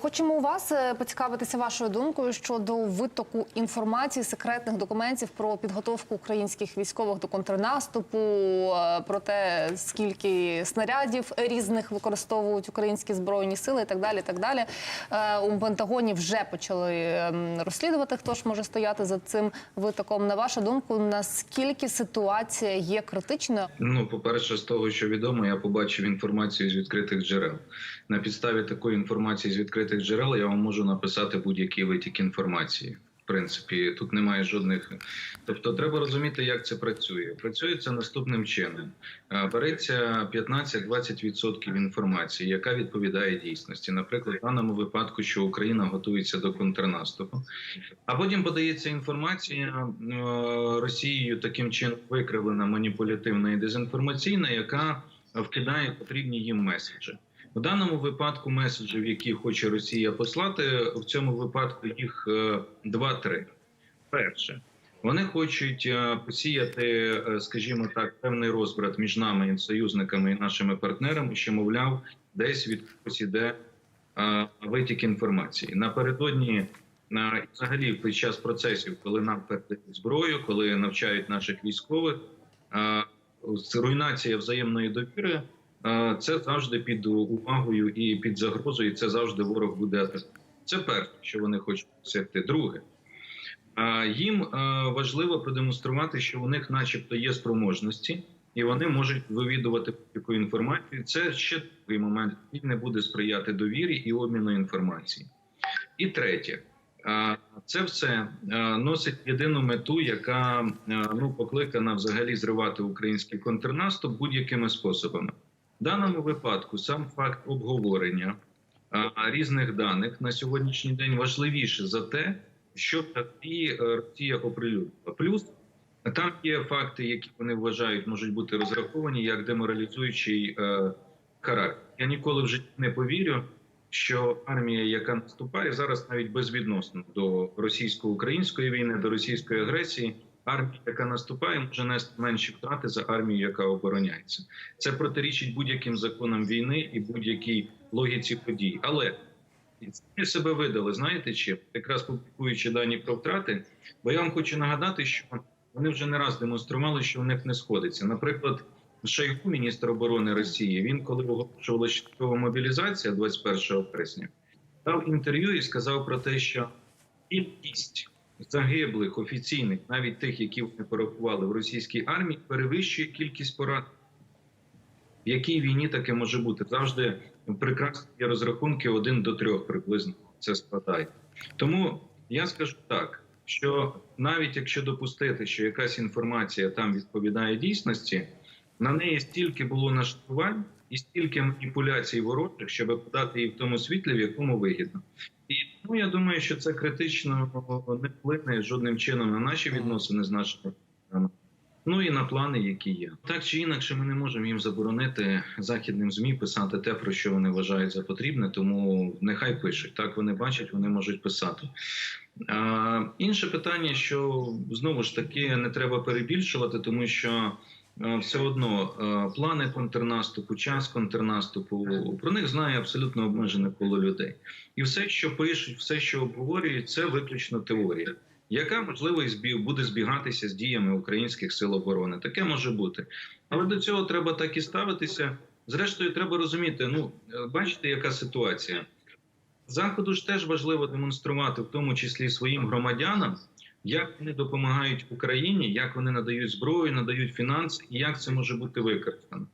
Хочемо у вас е, поцікавитися вашою думкою щодо витоку інформації секретних документів про підготовку українських військових до контрнаступу, е, про те, скільки снарядів різних використовують українські збройні сили, і так далі. Так далі Е, у Пентагоні вже почали ем, розслідувати, хто ж може стояти за цим витоком. На вашу думку, наскільки ситуація є критичною? Ну, по-перше, з того, що відомо, я побачив інформацію з відкритих джерел. На підставі такої інформації з відкритих джерел я вам можу написати будь-який витік інформації. В принципі, тут немає жодних. Тобто, треба розуміти, як це працює. Працює це наступним чином: Е, береться 15-20% інформації, яка відповідає дійсності. Наприклад, в даному випадку, що Україна готується до контрнаступу. А потім подається інформація е, Росією таким чином викривлена, маніпулятивна і дезінформаційна, яка вкидає потрібні їм меседжі. В даному випадку меседжів, які хоче Росія послати, в цьому випадку їх е, два-три. Перше, вони хочуть е, посіяти, е, скажімо так, певний розбрат між нами, і союзниками і нашими партнерами, що мовляв, десь від іде витік інформації. Напередодні на взагалі під час процесів, коли нам передають зброю, коли навчають наших військових, руйнація взаємної довіри. Це завжди під увагою і під загрозою. Це завжди ворог буде. Це перше, що вони хочуть досягти. Друге, їм важливо продемонструвати, що у них, начебто, є спроможності, і вони можуть вивідувати таку інформацію. Це ще такий момент, який не буде сприяти довірі і обміну інформації. І третє, це все носить єдину мету, яка ну покликана взагалі зривати український контрнаступ будь-якими способами. Даному випадку сам факт обговорення різних даних на сьогоднішній день важливіше за те, що взагалі е, Росія оприлюднила. Плюс там є факти, які вони вважають можуть бути розраховані як деморалізуючий е, характер. Я ніколи в житті не повірю, що армія, яка наступає зараз, навіть безвідносно до російсько-української війни, до російської агресії, армія, яка наступає, може нести менші втрати за армію, яка обороняється. Це протирічить будь-яким законам війни і будь-якій логіці подій. Але вони себе видали, знаєте чим? Якраз публікуючи дані про втрати, бо я вам хочу нагадати, що вони вже не раз демонстрували, що в них не сходиться. Наприклад, Шойгу, міністр оборони Росії, він коли оголошувала часткова мобілізація 21 вересня, дав інтерв'ю і сказав про те, що кількість загиблих офіційних, навіть тих, які вони порахували в російській армії, перевищує кількість порад. В якій війні таке може бути? Завжди прекрасні розрахунки один до трьох приблизно це складає. Тому я скажу так, що навіть якщо допустити, що якась інформація там відповідає дійсності, на неї стільки було наштувань і стільки маніпуляцій ворожих, щоб подати її в тому світлі, в якому вигідно. І тому я думаю, що це критично не вплине жодним чином на наші відносини з нашими. партнерами. Ну і на плани, які є, так чи інакше, ми не можемо їм заборонити західним змі писати те, про що вони вважають за потрібне. Тому нехай пишуть. Так вони бачать, вони можуть писати. А, інше питання, що знову ж таки не треба перебільшувати, тому що все одно е, плани контрнаступу, час контрнаступу про них знає абсолютно обмежене коло людей, і все, що пишуть, все, що обговорюють, це виключно теорія яка можливо буде збігатися з діями українських сил оборони. Таке може бути, але до цього треба так і ставитися. Зрештою, треба розуміти. Ну е, бачите, яка ситуація заходу ж теж важливо демонструвати, в тому числі своїм громадянам, як вони допомагають Україні, як вони надають зброю, надають фінанси, і як це може бути використано.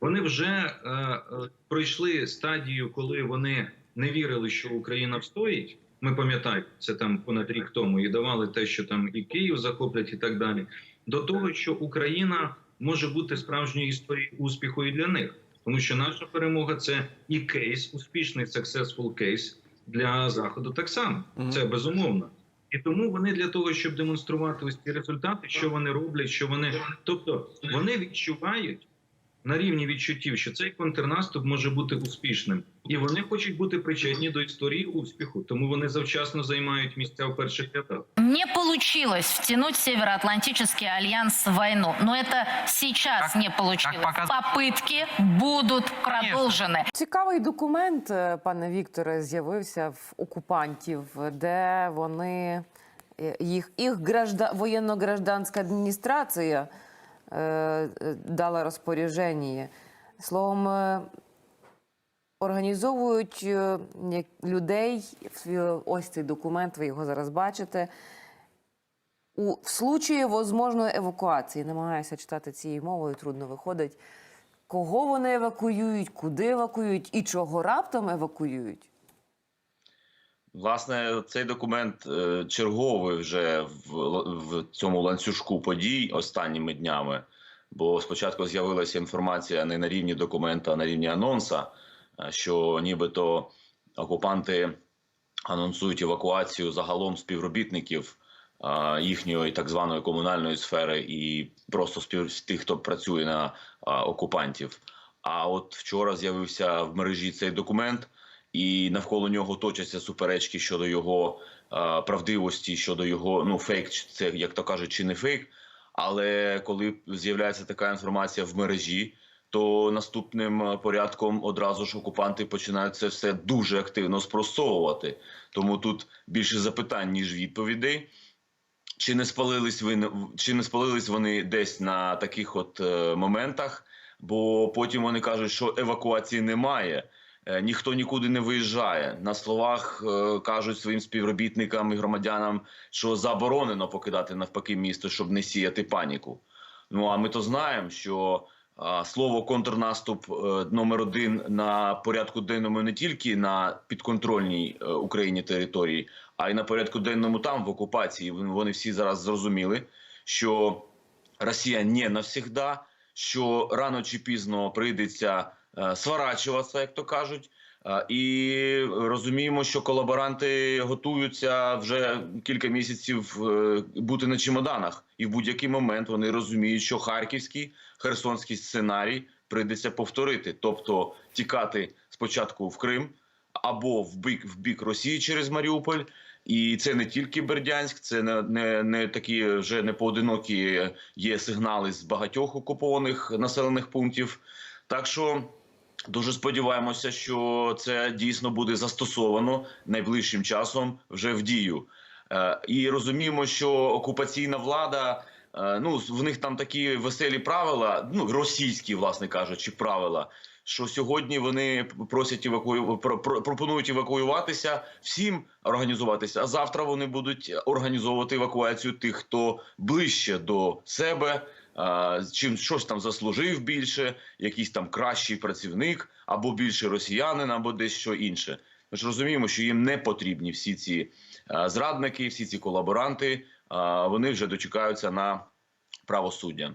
Вони вже е, е, пройшли стадію, коли вони не вірили, що Україна встоїть. Ми пам'ятаємо це там понад рік тому і давали те, що там і Київ захоплять, і так далі. До того, що Україна може бути справжньою історією успіху і для них, тому що наша перемога це і кейс, успішний successful кейс для заходу. Так само це безумовно. І тому вони для того, щоб демонструвати ось ці результати, що вони роблять, що вони, тобто вони відчувають, на рівні відчуттів, що цей контрнаступ може бути успішним, і вони хочуть бути причетні до історії успіху, тому вони завчасно займають місця в перших рядах. Не получилось втянуть Североатлантический альянс в войну. Но это сейчас Как- не получилось. как показ- Попытки будут продолжены. Цікавий документ, е, пане Вікторе, з'явився в окупантів, де вони е, їх, їх гражда, воєнно-гражданська адміністрація е, е, дала розпорядження. Словом, е, організовують е, людей. Ось цей документ, ви його зараз бачите. У в случаї возможної евакуації, намагаюся читати цією мовою, трудно виходить. Кого вони евакуюють, куди евакуюють і чого раптом евакуюють? Власне, цей документ е, черговий вже в, в цьому ланцюжку подій останніми днями. Бо спочатку з'явилася інформація не на рівні документа, а на рівні анонса, е, що нібито окупанти анонсують евакуацію загалом співробітників е, їхньої так званої комунальної сфери і просто спів тих, хто працює на окупантів. А от вчора з'явився в мережі цей документ і навколо нього точаться суперечки щодо його е, правдивості, щодо його ну фейк, це як то кажуть, чи не фейк. Але коли з'являється така інформація в мережі, то наступним е, порядком одразу ж окупанти починають це все дуже активно спростовувати. Тому тут більше запитань ніж відповідей. Чи не спалились ви чи не спалились вони десь на таких от е, моментах? Бо потім вони кажуть, що евакуації немає. Е, Ніхто нікуди не виїжджає. На словах е, кажуть своїм співробітникам і громадянам, що заборонено покидати навпаки місто, щоб не сіяти паніку. Ну а ми то знаємо, що слово контрнаступ е, номер один на порядку денному не тільки на підконтрольній Україні території, а й на порядку денному там в окупації. Вон- Вони всі зараз зрозуміли, що Росія не навсігда, що рано чи пізно прийдеться сворачуватися, як то кажуть. Е, І розуміємо, що колаборанти готуються вже кілька місяців е, бути на чемоданах, і в будь-який момент вони розуміють, що харківський херсонський сценарій прийдеться повторити, тобто тікати спочатку в Крим або в бік в бік Росії через Маріуполь. І це не тільки Бердянськ, це не, не, не такі вже не поодинокі є сигнали з багатьох окупованих населених пунктів. Так що дуже сподіваємося, що це дійсно буде застосовано найближчим часом вже в дію. Е, І розуміємо, що окупаційна влада. е, Ну, в них там такі веселі правила, ну російські, власне кажучи, правила. Що сьогодні вони просять евакую... про- про- пропонують евакуюватися всім організуватися. А завтра вони будуть організовувати евакуацію тих, хто ближче до себе, чим щось там заслужив більше, якийсь там кращий працівник, або більше росіянин, або десь що інше. Ми ж розуміємо, що їм не потрібні всі ці зрадники, всі ці колаборанти. Вони вже дочекаються на правосуддя.